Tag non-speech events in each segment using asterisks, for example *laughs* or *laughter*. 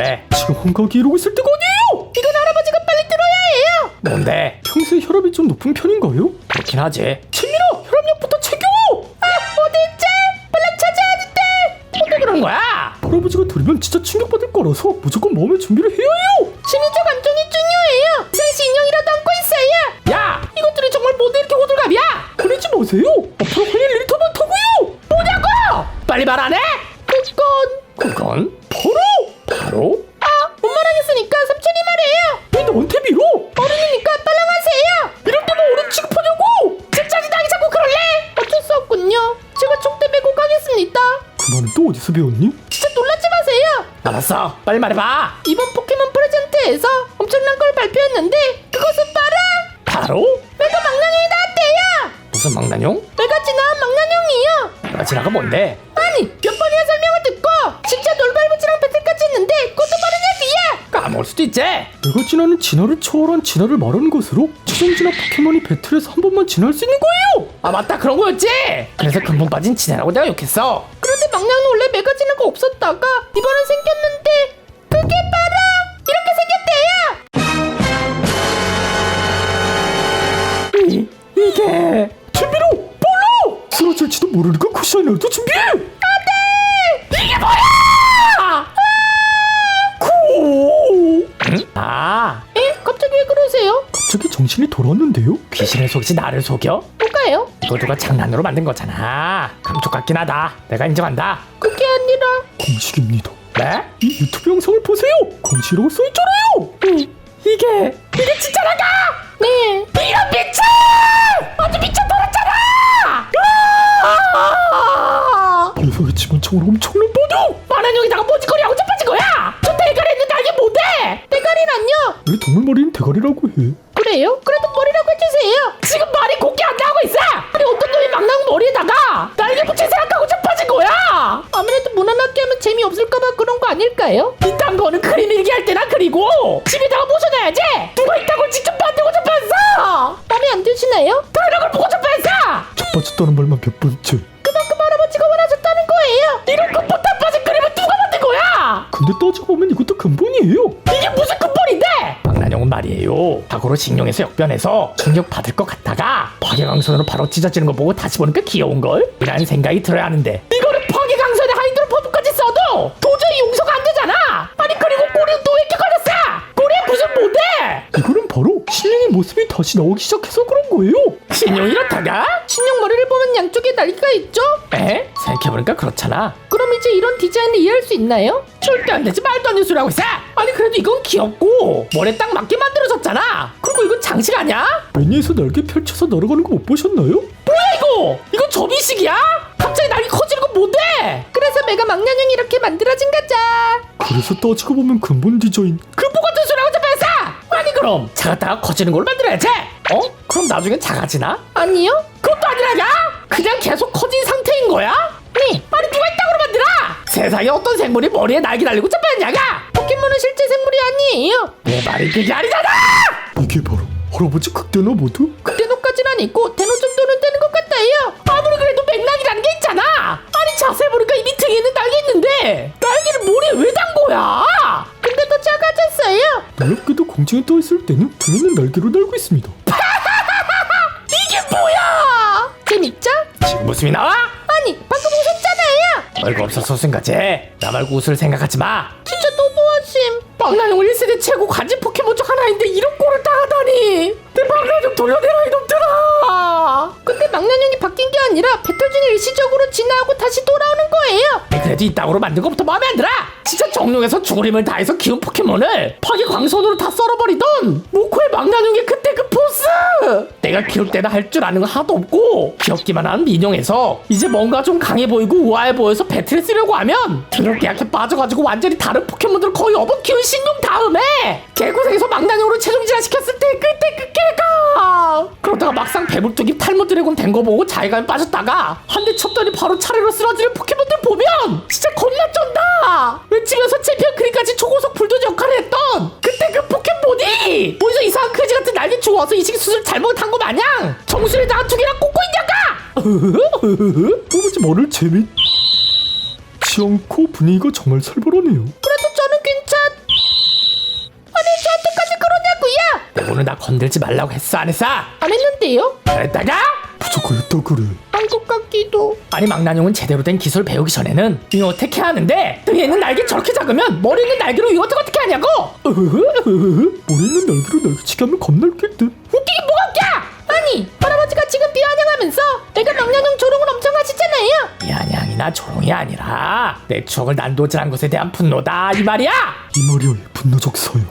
왜? 지금 한가하게 이러고 있을 때가 아니에요! 이건 할아버지가 빨리 들어야 해요. 뭔데? 평소에 혈압이 좀 높은 편인가요? 그렇긴 하지 챙기라! 혈압약부터 챙겨! 아, 어딨지? 빨리 찾아야 하는데. 뭔데 그런 거야? 할아버지가 들으면 진짜 충격받을 거라서 무조건 마음의 준비를 해야 해요! 심리적 안정이 중 어디서 배웠니? 진짜 놀라지 마세요. 알았어 빨리 말해봐 이번 포켓몬 프레젠트에서 엄청난 걸 발표했는데 그것은 바로 바로? 메가 망나뇽이 나왔대요. 무슨 망나뇽? 메가 진화한 망나뇽이요. 내가 지나가 뭔데? 아니 몇 번이나 설명을 듣고 진짜 놀발부지랑 배틀까지 했는데 그것도 빠른 얘기야. 까먹을 수도 있지 내가 지나는 진화를 초월한 진화를 말하는 것으로 최종 진화 포켓몬이 배틀에서 한 번만 진화할 수 있는 거예요! 아 맞다 그런 거였지 그래서 근본 빠진 진해라고 내가 욕했어 그런데 망나뇽은 원래 메가 진화가 없었다가 이번엔 생겼는데 그게 바로 이렇게 생겼대요. 이, 이게 준비로! 볼로! 쓰러질지도 모르니까 쿠션이라도 준비해! 그러세요? 갑자기 정신이 돌아왔는데요? 귀신을 속이지 나를 속여? 뭐가요? 이거 누가 장난으로 만든 거잖아 감쪽 같긴 하다 내가 인정한다 그게 아니라 공식입니다. 네? 이 유튜브 영상을 보세요! 공식이라고 써있잖아요! 이, 이게 이게 진짜라가 네 이런 미친 아주 미쳐버렸잖아 아! 녀석의 지문창으로 엄청난 거 아닐까요? 이딴 거는 그림 일기할 때나 그리고 집에다가 모셔놔야지 누가 이딴 직접 만들고 자빠졌어 마음에 안 드시나요? 다른 걸 보고 자빠졌어 자빠졌다는 말만 몇 번째. 그만큼 할아버지가 원하셨다는 거예요. 이런 거 못한 빠진 그림을 누가 만든 거야 근데 따지고 보면 이것도 근본이에요. 이게 무슨 근본인데 박난영은 말이에요 과거로 징용에서 역변해서 충격 받을 것 같다가 파괴강선으로 바로 찢어지는 거 보고 다시 보니까 귀여운걸? 이라는 생각이 들어야 하는데 이거 신령의 모습이 다시 나오기 시작해서 그런 거예요. 신용 이렇다가? 신용 머리를 보면 양쪽에 날개가 있죠? 에? 생각해보니까 그렇잖아 그럼 이제 이런 디자인을 이해할 수 있나요? 절대 안 되지 말도 안 되는 소리 하고 있어 아니 그래도 이건 귀엽고 머리에 딱 맞게 만들어졌잖아 그리고 이건 장식 아니야? 매니에서 날개 펼쳐서 날아가는 거 못 보셨나요? 뭐야 이거 이거 접이식이야? 갑자기 날이 커지는 건 뭔데? 그래서 메가 망나뇽이 이렇게 만들어진 거죠. 그래서 따지고 보면 근본 디자인. 금보 같은 그럼 작았다가 커지는 걸로 만들어야지 어? 그럼 나중엔 작아지나? 아니요? 그것도 아니라냐? 그냥 계속 커진 상태인 거야? 네. 아니 누가 이따구로 만들어? 세상에 어떤 생물이 머리에 날개 달리고 잡혔냐가? 포켓몬은 실제 생물이 아니에요. 내 말이 그게 아니잖아! 이게 바로 할아버지 극대노 모드? 그때노까진 아니고 대노 정도는 되는 것 같아요. 아무리 그래도 맥락이라는 게 있잖아 아니 자세히 보니까 이미 등에는 날개 있는데 날개를 머리에 왜 단 거야? 작아졌어요. 놀랍게도 공중에 떠 있을 때는 등 있는 날개로 날고 있습니다. *laughs* 이게 뭐야? 재밌죠? 지금 웃음이 나와? 아니 방금 웃었잖아요. 얼굴 없어서 웃은 거지 나 말고 웃을 생각하지 마 진짜 너무하심. 박나영 1세대 최고 관심 포켓몬 중 하나인데 이런 꼴을 당하다니 내 박나영 돌려내라 이놈들아 근데 망나뇽이 바뀐 게 아니라 배틀 중에 일시적으로 진화하고 다시 돌아오는 거예요. 그래도 이따구로 만든 것부터 마음에 안 들어 정령에서 죽을 힘을 다해서 키운 포켓몬을 파괴 광선으로 다 썰어버리던 모코의 망나뇽의 그때 그 포스! 내가 키울 때는 할줄 아는 거 하나도 없고 귀엽기만 한 민영에서 이제 뭔가 좀 강해 보이고 우아해 보여서 배틀에 쓰려고 하면 더럽게 약해 빠져가지고 완전히 다른 포켓몬들을 거의 업어 키운 신용 다음에 개고생해서 망나뇽으로 최종 진화시켰을 때 그때 그 깨가! 그러다가 막상 배불뚝이 탈모 드래곤 된 거 보고 자괴감에 빠졌다가 한 대 쳤더니 바로 차례로 쓰러지는 포켓몬들 보면 진짜 겁나 쩐다 거야 왜 집에서 챔피언 크리까지 초고속 불도저 역할을 했던 그때 그 포켓몬이 어디서 이상한 크지 같은 날개 치고 와서 이식 수술 잘못한 거 마냥 정수리에다가 두 개나 꽂고 있냐가? 도무지 뭐를 재미 치 않고 분위기가 정말 살벌하네요. 그래도 저는 괜찮 아니 저한테까지 그러냐고요? 오늘 나 건들지 말라고 했어 안 했어? 안 했는데요? 그랬다가? 부족하였다 그래. 기도. 아니 망나뇽은 제대로 된 기술 배우기 전에는 윙 어떻게 하는데 등에 있는 날개 저렇게 작으면 머리 있는 날개로 윙 어떻게 하냐고 으흐흐흐 머리 있는 날개로 날개치기 하면 겁날 듯 웃기긴 뭐가 웃겨! 아니 할아버지가 지금 비아냥하면서 내가 망나뇽 조롱을 엄청 하시잖아요. 미안양이나 조롱이 아니라 내 추억을 난도질한 것에 대한 분노다 이 말이야 이 말이야 분노적 서요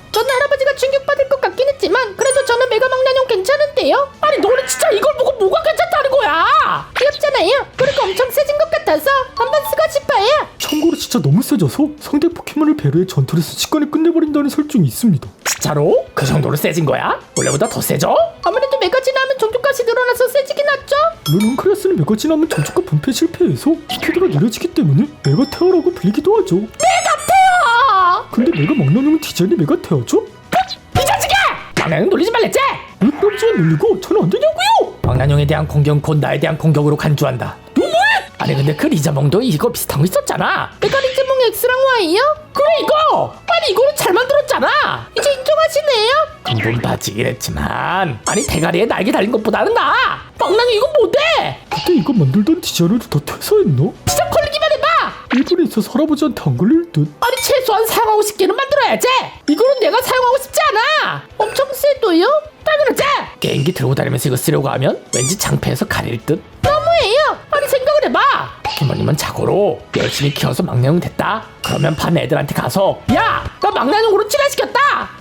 세져서 상대 포켓몬을 배려해 전투에서 직관에 끝내버린다는 설정이 있습니다 진짜로? 그 정도로 세진 거야? 원래보다 더 세져? 아무래도 메가 진화하면 종족값이 늘어나서 세지긴 하죠. 물론 헝크라스는 메가 진하면 전투과 분패 실패해서 스피드가 느려지기 때문에 메가 테어라고 불리기도 하죠 아, 근데 메가 망나뇽은 디자인이 메가 테어죠? 이 자식아! 망나뇽 놀리지 말랬지? 왜 그렇지만 놀리고 저는 안 되냐고요 망나뇽에 대한 공격 곧 나에 대한 공격으로 간주한다! 아니 근데 그 리자몽도 이거 비슷한 거 있었잖아 메가 리 즈몽 X랑 Y요? 그래 이거! 아니 이거는 잘 만들었잖아 이제 인정하시네요? 근본 빠지긴 했지만 아니 대가리에 날개 달린 것보다는 나아 망나뇽 이거 못해 그때 이거 만들던 디자이너를 다 퇴사했나? 진짜 걸리기만 해봐! 일본에 있어서 할아버지한테 안 걸릴 듯 아니 최소한 사용하고 싶게는 만들어야지 이거는 내가 사용하고 싶지 않아 엄청 세도요? 당연하지 게임기 들고 다니면서 이거 쓰려고 하면 왠지 창피해서 가릴 듯 너무해요! 아니 생각을 해봐 포켓몬이면 자고로 열심히 키워서 막내용 됐다. 그러면 반 애들한테 가서 야! 나 막내용으로 찌라시켰다!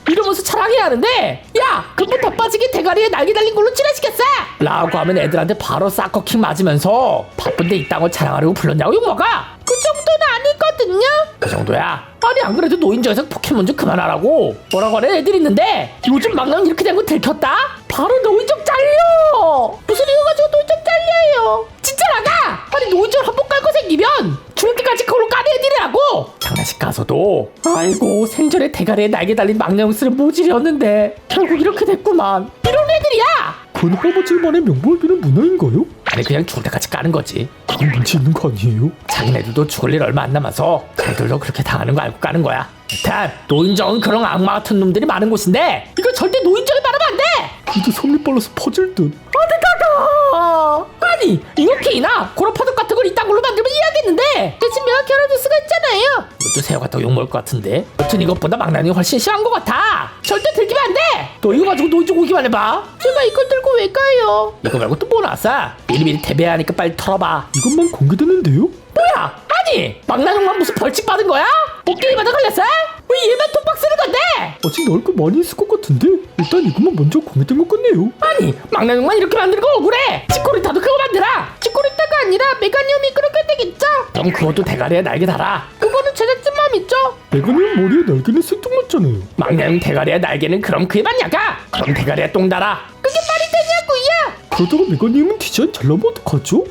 이러면서 자랑해야 하는데 야! 근본 더 빠지게 대가리에 날개 달린 걸로 찌라시켰어! 라고 하면 애들한테 바로 싹커킹 맞으면서 바쁜데 이딴 거 자랑하려고 불렀냐고 욕먹어! 그 정도는 아니거든요? 그 정도야? 아니 안 그래도 노인정에서 포켓몬 좀 그만하라고. 뭐라고 하는 애들 있는데 요즘 막내용 이렇게 된 거 들켰다? 바로 노인정 잘려! 무슨 이유 가 지고 돌좀 잘려요? 진짜 나가! 아니 한번 깔고 생기면 죽을 때까지 그걸로 까는 애들이라고! 장난식 가서도 아이고 생전에 대가리에 날개 달린 망나용스를 모질이었는데 결국 이렇게 됐구만 이런 애들이야! 그건 할아버지만의 명불비는 문화인가요? 아니 그냥 죽을 때까지 까는 거지 그건 문제 있는 거 아니에요? 자기네들도 죽을 일 얼마 안 남아서 자기들도 그렇게 당하는 거 알고 까는 거야 일단 노인정은 그런 악마 같은 놈들이 많은 곳인데 이거 절대 노인정에 말하면 안 돼! 그래도 섬이 빨라서 퍼질 듯 어디가가 아니 이렇게이나 고로파덕 같은 걸 이딴 걸로 만들면 이해하겠는데. 대신 메가 캐러주스가 있잖아요. 이것도 새우 같다고 욕먹을 것 같은데. 여튼 이것보다 망나니 훨씬 심한 것 같아. 절대 들키면 안돼! 너 이거 가지고 노이쪽 오기만 해봐. 제가 이걸 들고 왜 가요? 이거 말고 또 뭐 나왔어? 미리미리 대비하니까 빨리 털어봐. 이것만 공개되는데요? 뭐야 아니 망나뇽만 무슨 벌칙 받은 거야? 복귀마다 걸렸어? 왜 얘만 톡박 쓰는 건데 아직 나올 거 많이 있을 것 같은데 일단 이것만 먼저 공개된 것 같네요 아니 망나뇽만 이렇게 만드는 거 억울해 치코리타도 그거 만들어 치코리타가 아니라 메가니움이 그렇게 되겠죠? 그럼 그것도 대가리에 날개 달아 그거는 제작진 마음이죠? 메가니움 머리에 날개는 생뚱맞잖아요 망나뇽 대가리에 날개는 그럼 그에 맞냐가 그럼 대가리에 똥 달아 그게 말이 되냐고요? 그러다가 메가니움은 디자인 잘 나면 어떡하죠?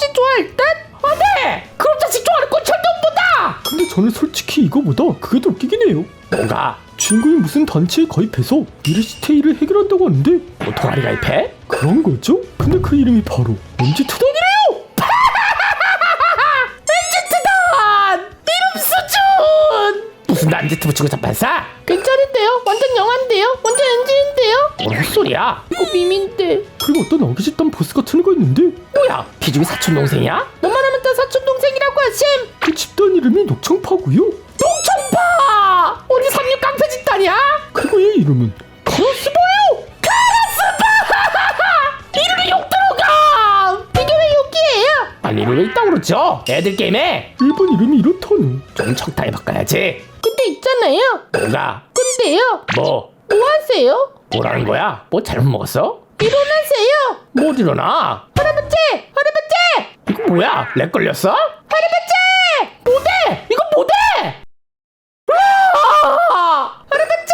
돌발붙이 좋아할 듯? 안돼 그럼 자식 좋아하는 못 본다 근데 저는 솔직히 이거보다 그게 더 웃기긴 해요 뭐가 주인공이 무슨 단체에 가입해서 이르시테이를 해결한다고 하는데 뭐 동아리 가입해? 그런 거죠? 근데 그 이름이 바로 MZ투던이래 수준 무슨 난지트 붙이고 자판사? 괜찮은데요? 완전 영화인데요? 완전 엔진인데요? 뭔 헛소리야 이거 밈인데 그리고 어떤 아기짓단 보스 같은 애가 있는데 뭐야 비중이 사촌 동생이야? 뭐만 하면 다 사촌 동생이라고 하심 그 집단 이름이 녹청파고요 농청파 어디 삼육 깡패 집단이야? 그리고 얘 이름은 크로스보요 크로스보 *laughs* 이름이 욕 들어가 이게 왜 여기예요? 아니 이름을 이따구로 쳐 애들 게임에 일본 이름이 이렇다는 좀 적당히 바꿔야지 근 데 있잖아요 뭐가 근데요 뭐 뭐 하세요? 뭐라는 거야? 뭐 잘못 먹었어? 일어나세요 못 일어나 할아버지! 할아버지! 이거 뭐야 렉 걸렸어? 할아버지! 못해 이거 못해 아! 할아버지!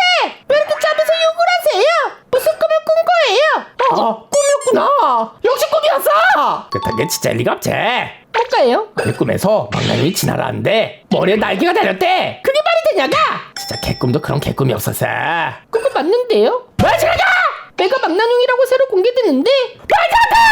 왜 이렇게 잠에서 욕을 하세요? 무슨 꿈을 꾼 거예요? 아 꿈이었구나 역시 꿈이었어 그딴 게 진짜 리가 없지 뭘까요? 아니 꿈에서 망나뇽이 지나가는데 머리에 날개가 달렸대 그게 되냐가? 진짜 개꿈도 그런 개꿈이 없었어 그거 맞는데요? 지나가 메가 망나뇽이라고 새로 공개되는데? 맞았다